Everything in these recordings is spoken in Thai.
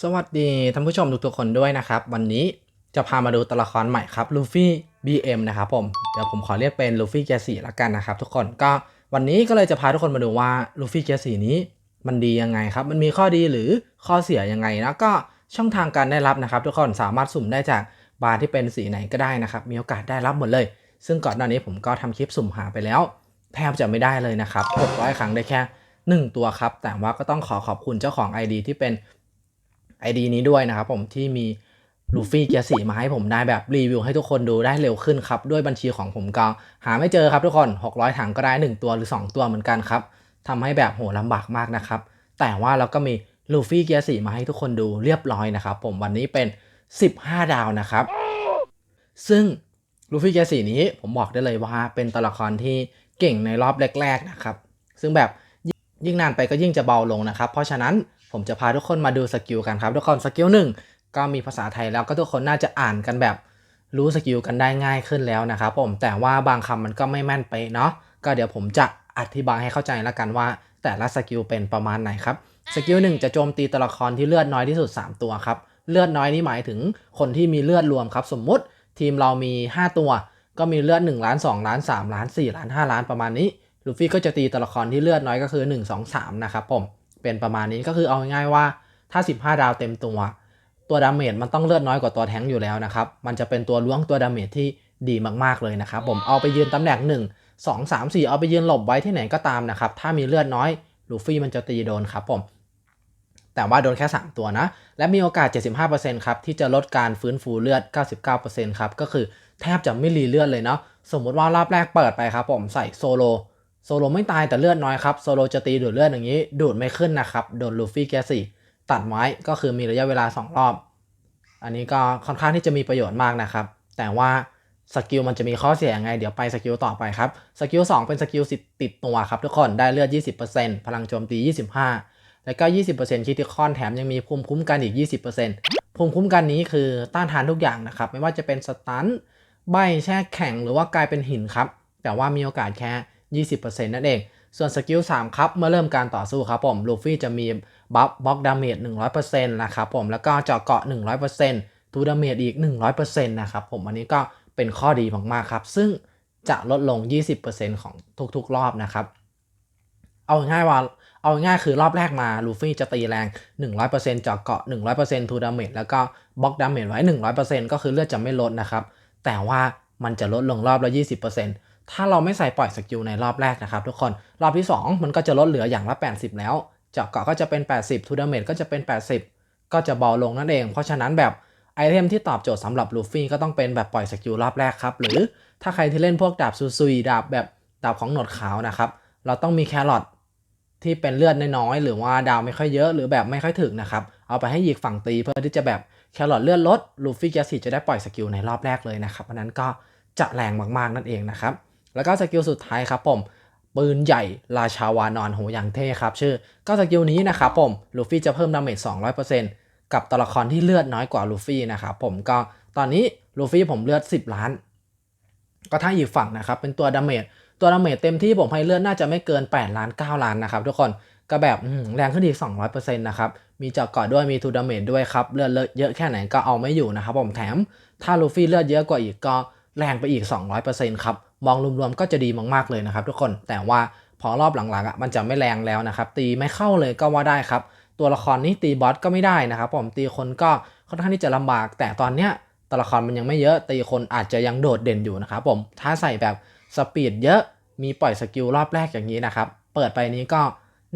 สวัสดีท่านผู้ชมทุกๆคนด้วยนะครับ วันนี้จะพามาดูตัวละครใหม่ครับลูฟี่ BM นะครับผม เดี๋ยวผมขอเรียกเป็นลูฟี่เกียร์สี่ละกันนะครับทุกคนก็วันนี้ก็เลยจะพาทุกคนมาดูว่าลูฟี่เกียร์สี่นี้มันดียังไงครับ มันมีข้อดีหรือข้อเสียยังไง แล้วก็ช่องทางการได้รับนะครับ ทุกคนสามารถสุ่มได้จากบาร์ที่เป็นสีไหนก็ได้นะครับ มีโอกาสได้รับหมดเลย ซึ่งก่อนหน้านี้ผมก็ทำคลิปสุ่มหาไปแล้ว แทบจะไม่ได้เลยนะครับ600ครั้งได้แค่ 1 ตัวครับ แต่ว่าก็ต้องขอขอบคุณเจ้าของ ID ที่เป็น ID นี้ด้วยนะครับผมที่มีลูฟี่เกียร์สีมาให้ผมได้แบบรีวิวให้ทุกคนดูได้เร็วขึ้นครับ ด้วยบัญชีของผมก็หาไม่เจอครับทุกคน 600 ถังก็ได้ 1 ตัวหรือ 2 ตัวเหมือนกันครับทำให้แบบโหลำบากมากนะครับ แต่ว่าเราก็มีลูฟี่เกียร์สีมาให้ทุกคนดูเรียบร้อยนะครับ ผมวันนี้เป็น 15 ดาวนะครับ ซึ่งลูฟี่เกียร์สีนี้ผมบอกได้เลยว่าเป็นตัวละครที่เก่งในรอบแรก ๆนะครับ ซึ่งแบบยิ่งนานไปก็ยิ่งจะเบาลงนะครับ เพราะฉะนั้น ผมจะพาทุกคนมาดูสกิลกันครับทุกคนสกิลหนึ่งก็มีภาษาไทยแล้วก็ทุกคนน่าจะอ่านกันแบบรู้สกิลกันได้ง่ายขึ้นแล้วนะครับผมแต่ว่าบางคำมันก็ไม่แม่นไปเนาะก็เดี๋ยวผมจะอธิบายให้เข้าใจแล้วกันว่า แต่ละสกิลเป็นประมาณไหนครับสกิลหนึ่งจะโจมตีตัวละครที่เลือดน้อยที่สุด 3 ตัวครับเลือดน้อยนี่หมายถึงคนที่มีเลือดรวมครับ สมมุติทีมเรามี 5 ตัว ก็มีเลือด1ล้าน2ล้าน3ล้าน4ล้าน5ล้านประมาณนี้ลูฟี่ก็จะตีตัวละครที่เลือดน้อยก็คือ 1 2 3 นะครับผม เป็นประมาณนี้ก็คือเอาง่ายๆว่าถ้า 15 ดาวเต็มตัว ตัวดาเมจมันต้องเลือดน้อยกว่าตัวแท้งอยู่แล้วนะครับ มันจะเป็นตัวล้วงตัวดาเมจที่ดีมากๆเลยนะครับ ผมเอาไปยืนตำแหน่ง 1 2 3 4 เอาไปยืนหลบไว้ที่ไหนก็ตามนะครับ ถ้ามีเลือดน้อยลูฟี่มันจะตีโดนครับผม แต่ว่าโดนแค่ 3 ตัวนะ และมีโอกาส 75%ครับที่จะลดการฟื้นฟูเลือด 99%ครับก็คือแทบจะไม่รีเลือดเลยเนาะสมมติว่ารอบแรกเปิดไปครับผมใส่โซโล โซโลไม่ตายแต่เลือดน้อยครับ โซโลจะตีดูดเลือดอย่างนี้ ดูดไม่ขึ้นนะครับ โดนลูฟี่แกสี่ตัดไว้ก็คือมีระยะเวลา 2 รอบ อันนี้ก็ค่อนข้างที่จะมีประโยชน์มากนะครับ แต่ว่าสกิลมันจะมีข้อเสียยังไง เดี๋ยวไปสกิลต่อไปครับ สกิล2เป็นสกิลติดตัวครับทุกคน ได้เลือด 20%พลังโจมตี 25 แล้วก็ 20%คิติคอนแถมยังมีภูมิคุ้มกันอีก 20%ภูมิคุ้มกันนี้คือต้านทานทุกอย่างนะครับ ไม่ว่าจะเป็นสตัน ใบแช่แข็งหรือว่ากลายเป็นหินครับ แต่ว่ามีโอกาสแค่ 20%นั่นเอง ส่วนสกิล3ครับ เมื่อเริ่มการต่อสู้ครับผม ลูฟี่จะมีบัฟบล็อกดาเมจ100%นะครับผม แล้วก็เจาะเกาะ 100%ทูดาเมจอีก 100%นะครับผม อันนี้ก็เป็นข้อดีมากๆครับ ซึ่งจะลดลง 20%ของทุกๆ รอบนะครับ เอาง่ายว่าเอาง่ายคือรอบแรกมาลูฟี่จะตีแรง 100%เจาะเกาะ 100%ทูดาเมจแล้วก็บล็อกดาเมจไว้ 100%ก็คือเลือดจะไม่ลดนะครับ แต่ว่ามันจะลดลงรอบละ 20% ถ้าเราไม่ใส่ปล่อยสกิลในรอบแรกนะครับทุกคน รอบที่ 2 มันก็จะลดเหลืออย่างละ 80 แล้ว เจาะเกาะก็จะเป็น 80ทูดาเมจก็จะเป็น 80 ก็จะเบาลงนั่นเอง เพราะฉะนั้นแบบไอเทมที่ตอบโจทย์สำหรับลูฟี่ก็ต้องเป็นแบบปล่อยสกิลรอบแรกครับ หรือถ้าใครที่เล่นพวกดาบซูซุยดาบแบบดาบของหนวดขาวนะครับ เราต้องมีแครอทที่เป็นเลือดน้อยๆหรือว่าดาวไม่ค่อยเยอะหรือแบบไม่ค่อยถึงนะครับ เอาไปให้หยิกฝั่งตีเพื่อที่จะแบบแครอทเลือดลดลูฟี่แกสิจะได้ปล่อยสกิลในรอบแรกเลยนะครับอันนั้นก็จะแรงมากๆนั่นเองนะครับ แล้วก็สกิลสุดท้ายครับผมปืนใหญ่ราชาวานอนโหอย่างเท่ครับชื่อก็สกิลนี้นะครับผมลูฟี่จะเพิ่มดาเมจ200%กับตัวละครที่เลือดน้อยกว่าลูฟี่นะครับผมก็ตอนนี้ลูฟี่ผมเลือด 10 ล้าน ก็ถ้าอีกฝั่งนะครับเป็นตัวดาเมจตัวดาเมจเต็มที่ผมให้เลือดน่าจะไม่เกิน 8 ล้าน 9 ล้านนะครับทุกคนก็แบบแรงขึ้นอีก 200%นะครับมีเจาะเกาะด้วยมีทูดาเมจด้วยครับเลือดเยอะแค่ไหนก็เอาไม่อยู่นะครับผมแถมถ้าลูฟี่เลือดเยอะกว่าอีกก็แรงไปอีก 200%ครับ มองรวมๆก็จะดีมากๆเลยนะครับทุกคนแต่ว่าพอรอบหลังๆอะมันจะไม่แรงแล้วนะครับตีไม่เข้าเลยก็ว่าได้ครับ ตัวละครนี้ตีบอสก็ไม่ได้นะครับผมตีคนก็ค่อนข้างที่จะลำบาก แต่ตอนเนี้ยตัวละครมันยังไม่เยอะตีคนอาจจะยังโดดเด่นอยู่นะครับผมถ้าใส่แบบสปีดเยอะมีปล่อยสกิลรอบแรกอย่างนี้นะครับเปิดไปนี้ก็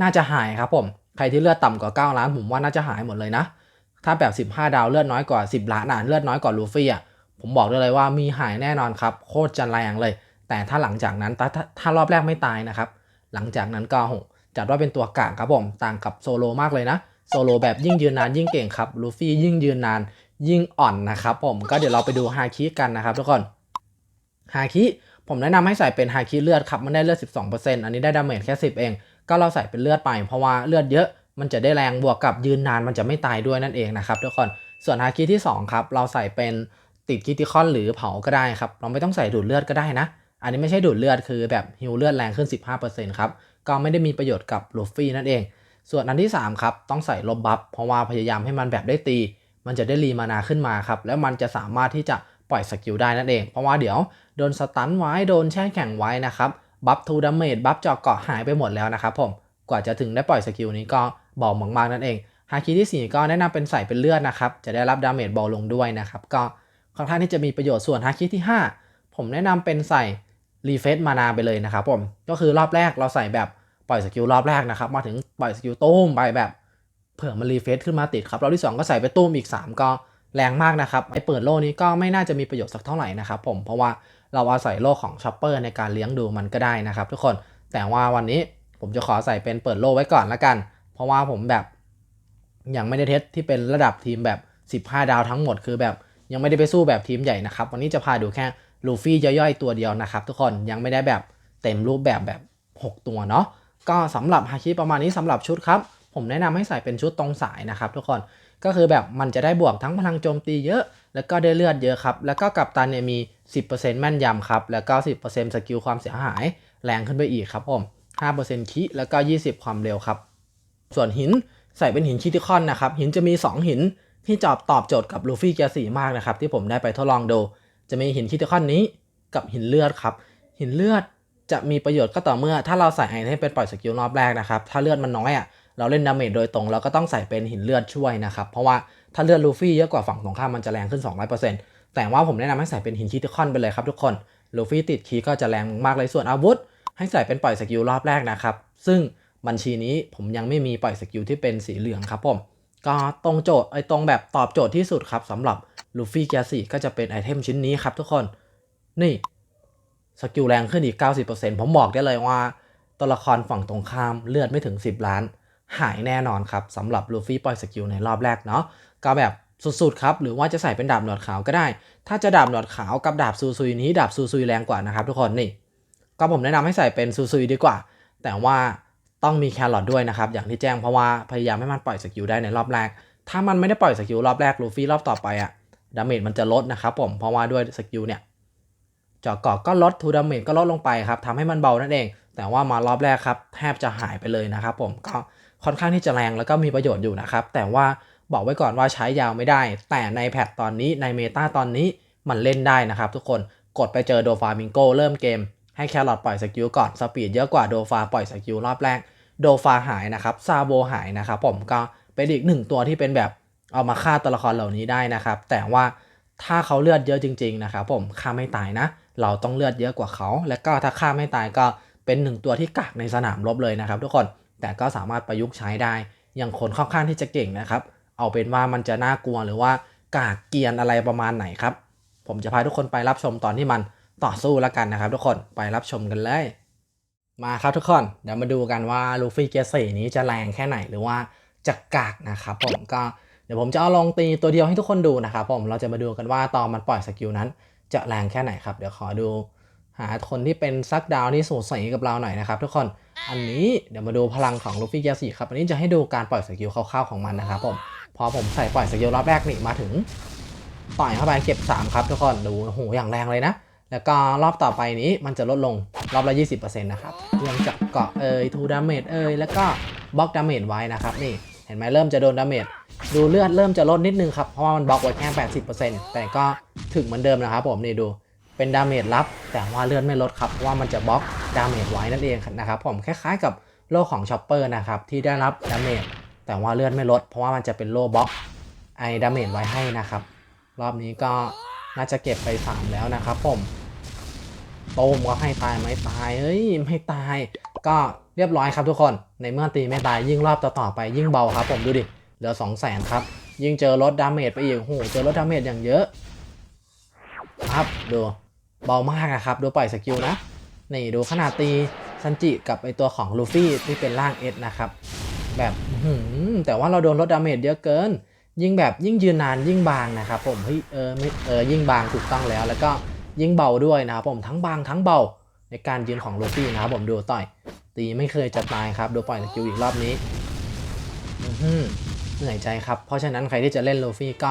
น่าจะหายครับผมใครที่เลือดต่ำกว่า 9 ล้านผมว่าน่าจะหายหมดเลยนะ ถ้าแบบ 15 ดาวเลือดน้อยกว่า 10 ล้านอะเลือดน้อยกว่าลูฟี่อะผมบอกได้เลยว่ามีหายแน่นอนครับ โคตรจะแรงเลย แต่ถ้าหลังจากนั้นถ้าถ้ารอบแรกไม่ตายนะครับ หลังจากนั้นก็จัดว่าเป็นตัวกลางครับผมต่างกับโซโลมากเลยนะโซโลแบบยิ่งยืนนานยิ่งเก่งครับลูฟี่ยิ่งยืนนานยิ่งอ่อนนะครับผมก็เดี๋ยวเราไปดูฮาคิกันนะครับทุกคนฮาคิผมแนะนำให้ใส่เป็นฮาคิเลือดครับมันได้เลือด 12%อันนี้ได้ดาเมจแค่ 10 เอง ก็เราใส่เป็นเลือดไป เพราะว่าเลือดเยอะมันจะได้แรงบวกกับยืนนานมันจะไม่ตายด้วยนั่นเองนะครับทุกคนส่วนฮาคิที่2ครับเราใส่เป็นติดคิติคอนหรือเผาก็ได้ครับเราไม่ต้องใส่ดูดเลือดก็ได้นะ อันนี้ไม่ใช่ดูดเลือดคือแบบฮิวเลือดแรงขึ้น 15%ครับ ก็ไม่ได้มีประโยชน์กับลูฟี่นั่นเอง ส่วนอันที่ 3 ครับ ต้องใส่ลบบัฟเพราะว่าพยายามให้มันแบบได้ตี มันจะได้รีมานาขึ้นมาครับ แล้วมันจะสามารถที่จะปล่อยสกิลได้นั่นเอง เพราะว่าเดี๋ยวโดนสตันไว้โดนแช่แข็งไว้นะครับบัฟทูดาเมจบัฟจาะเกาะหายไปหมดแล้วนะครับผมกว่าจะถึงได้ปล่อยสกิลนี้ก็เบามากๆนั่นเองฮาคิที่ 4 ก็แนะนำเป็นใส่เป็นเลือดนะครับจะได้รับดาเมจเบาลงด้วยนะครับก็ค่อนข้างที่จะมีประโยชน์ส่วนฮาคิที่ 5 ผมแนะนำเป็นใส่ รีเฟซมานาไปเลยนะครับผมก็คือรอบแรกเราใส่แบบปล่อยสกิลรอบแรกนะครับ มาถึงปล่อยสกิลตุ้มไปแบบเผื่อมันรีเฟซขึ้นมาติดครับรอบที่ 2 ก็ใส่ไปตุ้มอีก 3 ก็แรงมากนะครับไอเปิดโล่นี้ก็ไม่น่าจะมีประโยชน์สักเท่าไหร่นะครับผมเพราะว่าเราอาศัยโล่ของช็อปเปอร์ในการเลี้ยงดูมันก็ได้นะครับทุกคนแต่ว่าวันนี้ผมจะขอใส่เป็นเปิดโล่ไว้ก่อนละกัน เพราะว่าผมแบบยังไม่ได้เทสที่เป็นระดับทีมแบบ 15 ดาวทั้งหมดคือแบบยังไม่ได้ไปสู้แบบทีมใหญ่นะครับ วันนี้จะพาดูแค่ ลูฟี่ย่อยๆตัวเดียวนะครับ ทุกคนยังไม่ได้แบบเต็มรูปแบบแบบ 6 ตัวเนาะก็สำหรับฮาคิประมาณนี้สำหรับชุดครับ ผมแนะนำให้ใส่เป็นชุดตรงสายนะครับ ทุกคนก็คือแบบมันจะได้บวกทั้งพลังโจมตีเยอะ แล้วก็ได้เลือดเยอะครับ แล้วก็กับตันเนี่ยมี 10%แม่นยำครับ แล้วก็ 10%สกิลความเสียหายแรงขึ้นไปอีกครับผม5%คิแล้วก็ 20 ความเร็วครับ ส่วนหินใส่เป็นหินคิติคอนนะครับ หินจะมี 2 หินที่จอบตอบโจทย์กับลูฟี่เกียร์สีมากนะครับ ที่ผมได้ไปทดลองดู จะมีหินคิติคอนนี้กับหินเลือดครับ หินเลือดจะมีประโยชน์ก็ต่อเมื่อ ถ้าเราใส่ไอเทมเป็นปล่อยสกิลรอบแรกนะครับ ถ้าเลือดมันน้อยอะเราเล่นดาเมจโดยตรงเราก็ต้องใส่เป็นหินเลือดช่วยนะครับเพราะว่าถ้าเลือดลูฟี่เยอะกว่าฝั่งตรงข้ามมันจะแรงขึ้น 200%แต่ว่าผมแนะนำให้ใส่เป็นหินคิติคอนไปเลยครับทุกคนลูฟี่ติดคีย์ก็จะแรงมากเลยส่วนอาวุธ ให้ใส่เป็นปล่อยสกิลรอบแรกนะครับซึ่งบัญชีนี้ผมยังไม่มีปล่อยสกิลที่เป็นสีเหลืองครับผมก็ตรงโจทย์ไอ้ตรงแบบตอบโจทย์ที่สุดครับสำหรับ ลูฟี่เกียร์สี่ก็จะเป็นไอเทมชิ้นนี้ครับทุกคน นี่สกิลแรงขึ้นอีก 90%ผมบอกได้เลยว่า ตัวละครฝั่งตรงข้ามเลือดไม่ถึง 10 ล้าน หายแน่นอนครับสำหรับลูฟี่ปล่อยสกิลในรอบแรกเนาะก็แบบสุดๆครับ หรือว่าจะใส่เป็นดาบหนวดขาวก็ได้ ถ้าจะดาบหนวดขาวกับดาบซูซุยนี้ดาบซูซุยแรงกว่านะครับทุกคนนี่ ก็ผมแนะนำให้ใส่เป็นซูซุยดีกว่า แต่ว่าต้องมีแครอทด้วยนะครับ อย่างที่แจ้งเพราะว่าพยายามให้มันปล่อยสกิลได้ในรอบแรก ถ้ามันไม่ได้ปล่อยสกิลรอบแรกลูฟี่รอบต่อไปอะ ดาเมจมันจะลดนะครับผมเพราะว่าด้วยสกิลเนี่ยเจาะเกาะก็ลดทูดาเมจก็ลดลงไปครับทำให้มันเบานั่นเอง แต่ว่ามารอบแรกครับแทบจะหายไปเลยนะครับผมก็ค่อนข้างที่จะแรงแล้วก็มีประโยชน์อยู่นะครับ แต่ว่าบอกไว้ก่อนว่าใช้ยาวไม่ได้ แต่ในแพทตอนนี้ในเมตาตอนนี้มันเล่นได้นะครับ ทุกคนกดไปเจอโดฟามิงโกเริ่มเกม ให้แครอทปล่อยสกิลก่อนสปีดเยอะกว่าโดฟาปล่อยสกิลรอบแรกโดฟาหายนะครับซาโบหายนะครับผมก็เป็นอีกหนึ่งตัวที่เป็นแบบ เอามาฆ่าตัวละครเหล่านี้ได้นะครับ แต่ว่าถ้าเขาเลือดเยอะจริง ๆ นะครับผมฆ่าไม่ตายนะ เราต้องเลือดเยอะกว่าเขา และก็ถ้าฆ่าไม่ตายก็เป็นหนึ่งตัวที่กากในสนามรบเลยนะครับ ทุกคนแต่ก็สามารถประยุกต์ใช้ได้ อย่างคนค่อนข้างที่จะเก่งนะครับ เอาเป็นว่ามันจะน่ากลัวหรือว่ากากเกียนอะไรประมาณไหนครับ ผมจะพาทุกคนไปรับชมตอนที่มันต่อสู้แล้วกันนะครับ ทุกคนไปรับชมกันเลยมาครับทุกคนเดี๋ยวมาดูกันว่าลูฟี่เกียร์สี่นี้จะแรงแค่ไหนหรือว่าจะกากนะครับผมก็ เดี๋ยวผมจะเอาลองตีตัวเดียวให้ทุกคนดูนะครับผมเราจะมาดูกันว่าตอนมันปล่อยสกิลนั้น จะแรงแค่ไหนครับ เดี๋ยวขอดูหาคนที่เป็นซักดาวที่สูสีกับเราหน่อยนะครับ ทุกคนอันนี้เดี๋ยวมาดูพลังของลูฟี่เกียร์สี่ครับ อันนี้จะให้ดูการปล่อยสกิลคร่าวๆของมันนะครับผมพอผมใส่ปล่อยสกิลรอบแรกนี่มาถึงต่อยเข้าไปเก็บ 3 ครับ ทุกคนดูโอ้โหอย่างแรงเลยนะ แล้วก็รอบต่อไปนี้มันจะลดลงรอบละ 20%นะครับเรื่องจากเกาะเอ่ยทูดาเมจเอ่ยแล้วก็บล็อกดาเมจไว้นะครับนี่เห็นไหมเริ่มจะโดนดาเมจ ดูเลือดเริ่มจะลดนิดนึงครับ เพราะว่ามันบล็อกไว้แค่ 80%แต่ก็ถึงเหมือนเดิมนะครับผมนี่ดูเป็นดาเมจลับ แต่ว่าเลือดไม่ลดครับเพราะว่ามันจะบล็อกดาเมจไว้นั่นเองนะครับผมคล้ายๆกับโล่ของช็อปเปอร์นะครับที่ได้รับดาเมจแต่ว่าเลือดไม่ลด เพราะว่ามันจะเป็นโล่บล็อกไอ้ดาเมจไว้ให้นะครับ รอบนี้ก็น่าจะเก็บไป3แล้วนะครับผมโตมก็ให้ตายไหมตายเฮ้ยไม่ตาย ก็เรียบร้อยครับทุกคน ในเมื่อตีไม่ตายยิ่งรอบต่อๆไปยิ่งเบาครับผมดูดิ เหลือ2 0 0แสนครับ ยิ่งเจอลดดาเมจไปอีกโอ้โหเจอลดดาเมจอย่างเยอะครับดูเบามากอะครับ ดูปล่อยสกิลนะ นี่ดูขนาดตีซันจิกับไอตัวของลูฟี่ที่เป็นร่างเอสนะครับ แบบหืแต่ว่าเราโดนลดดาเมจเยอะเกิน ยิ่งแบบยิ่งยืนนานยิ่งบางนะครับผมเฮ้ยเออไม่เออยิ่งบางถูกต้องแล้ว แล้วก็ยิ่งเบาด้วยนะครับผมทั้งบางทั้งเบาในการยืนของลูฟี่นะครับผมดูต่อยตีไม่เคยจะตายครับ ดูปล่อยสกิลอีกรอบนี้อื้อหือ เหนื่อยใจครับ เพราะฉะนั้นใครที่จะเล่นโลฟี่ก็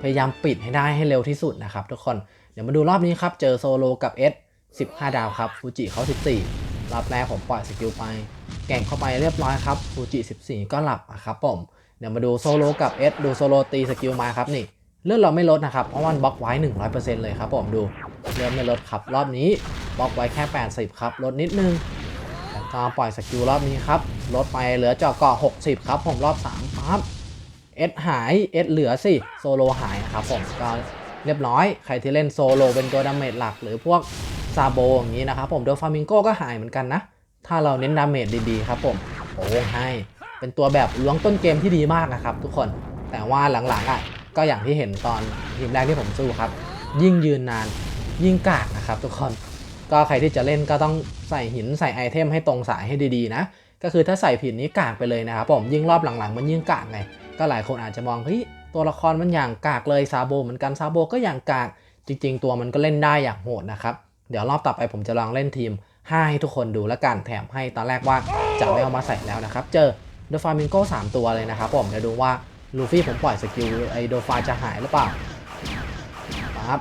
พยายามปิดให้ได้ให้เร็วที่สุดนะครับทุกคน เดี๋ยวมาดูรอบนี้ครับ เจอโซโลกับเอส15 ดาวครับฟูจิเขา 14รอบแรกผมปล่อยสกิลไป แก่งเข้าไปเรียบร้อยครับฟูจิ 14 ก็หลับครับผม เดี๋ยวมาดูโซโลกับเอสดูโซโลตีสกิลมาครับนี่เลือดเราไม่ลดนะครับ เพราะมันบล็อกไว้ 100%เลยครับผมดูเลือดไม่ลดครับ รอบนี้บล็อกไว้แค่ 80 ครับ ลดนิดนึงแล้วก็ปล่อยสกิลรอบนี้ครับ ลดไปเหลือจาะเกาะ60 ครับผมรอบ3ปั๊บ เอสหายเอสเหลือสิโซโลหายครับผมก็เรียบร้อย ใครที่เล่นโซโลเป็นตัวดาเมจหลัก หรือพวกซาโบอย่างนี้นะครับผมเดลฟามิงโกก็หายเหมือนกันนะ ถ้าเราเน้นดาเมจดีๆครับผมโอ้ให้เป็นตัวแบบล้วงต้นเกมที่ดีมากนะครับทุกคนแต่ว่าหลังๆอะก็อย่างที่เห็นตอนทีมแรกที่ผมสู้ครับ ยิ่งยืนนานยิ่งกากนะครับทุกคนก็ใครที่จะเล่นก็ต้องใส่หินใส่ไอเทมให้ตรงสายให้ดีๆนะ ก็คือถ้าใส่ผิดนี้กากไปเลยนะครับผมยิ่งรอบหลังๆ มันยิ่งกากไง ก็หลายคนอาจจะมองเฮ้ยตัวละครมันอย่างกากเลยซาโบเหมือนกันซาโบก็อย่างกากจริง ๆ ตัวมันก็เล่นได้อย่างโหดนะครับเดี๋ยวรอบต่อไปผมจะลองเล่นทีม5ให้ทุกคนดูแล้วกันแถมให้ตอนแรกว่าจะไม่เอามาใส่แล้วนะครับ เจอโดฟามิงโก้3ตัวเลยนะครับผมเดี๋ยวดูว่าลูฟี่ผมปล่อยสกิลไอโดฟาจะหายหรือเปล่าครับ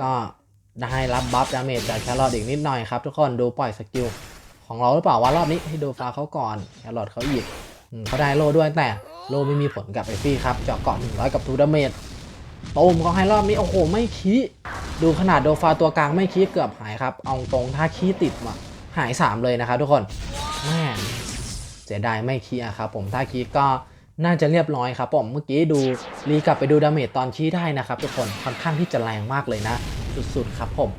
ก็ได้รับบัฟดาเมจจากแครอทอีกนิดหน่อยครับ ทุกคนดูปล่อยสกิลของเราหรือเปล่าว่ารอบนี้ให้โดฟาเขาก่อนแครอทเขาหยิบอืมเขาได้โลด้วยแต่ โลไม่มีผลกับไอฟี่ครับเจาะเกาะ100 กับทูดาเมจตูมเขาให้รอบนี้ โอ้โห ไม่คีดูขนาดโดฟาตัวกลางไม่คีเกือบหายครับ เอาตรงถ้าคีติดมาหาย 3 เลยนะครับทุกคนแม่เสียดายไม่คีอะครับผมถ้าคีก็น่าจะเรียบร้อยครับผมเมื่อกี้ดูรีกลับไปดูดาเมจตอนคีได้นะครับ ทุกคนค่อนข้างที่จะแรงมากเลยนะ สุดๆครับผม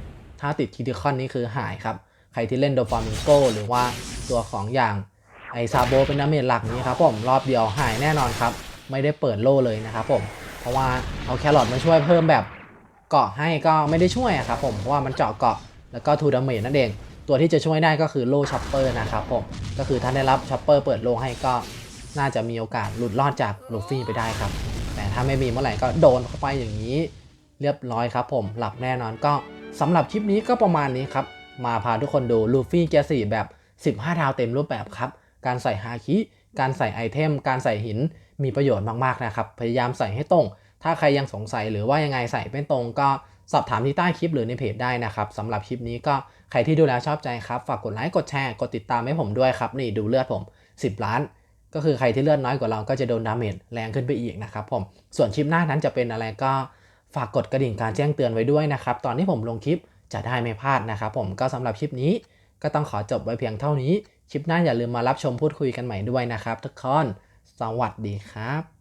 ถ้าติดคิติคอนนี่คือหายครับ ใครที่เล่นโดฟามิงโกหรือว่าตัวของอย่าง ไอซาโบเป็นดาเมจหลักนี้ครับผมรอบเดียวหายแน่นอนครับ ไม่ได้เปิดโล่เลยนะครับผมเพราะว่าเอาแครอทมาช่วยเพิ่มแบบเกาะให้ก็ไม่ได้ช่วยอะครับผมเพราะว่ามันเจาะเกาะแล้วก็ทูดาเมจนั่นเอง ตัวที่จะช่วยได้ก็คือโล่ช็อปเปอร์นะครับผมก็คือถ้าได้รับช็อปเปอร์เปิดโล่ให้ก็น่าจะมีโอกาสหลุดรอดจากลูฟี่ไปได้ครับ แต่ถ้าไม่มีเมื่อไหร่ก็โดนเข้าไปอย่างนี้ เรียบร้อยครับผมหลับแน่นอนก็สำหรับคลิปนี้ก็ประมาณนี้ครับมาพาทุกคนดูลูฟี่เกียร์สี่แบบ 15ดาวเต็มรูปแบบครับ การใส่ฮาคิ การใส่ไอเทม การใส่หินมีประโยชน์มากๆนะครับ พยายามใส่ให้ตรง ถ้าใครยังสงสัยหรือว่ายังไงใส่ไม่ตรงก็สอบถามที่ใต้คลิปหรือในเพจได้นะครับสำหรับคลิปนี้ก็ใครที่ดูแล้วชอบใจครับ ฝากกดไลค์กดแชร์กดติดตามให้ผมด้วยครับ นี่ดูเลือดผม 10 ล้าน ก็คือใครที่เลือดน้อยกว่าเราก็จะโดนดาเมจแรงขึ้นไปอีกนะครับผมส่วนคลิปหน้านั้นจะเป็นอะไรก็ฝากกดกระดิ่งการแจ้งเตือนไว้ด้วยนะครับตอนที่ผมลงคลิปจะได้ไม่พลาดนะครับผมก็สำหรับคลิปนี้ ก็ต้องขอจบไว้เพียงเท่านี้ คลิปหน้าอย่าลืมมารับชมพูดคุยกันใหม่ด้วยนะครับทุกคน สวัสดีครับ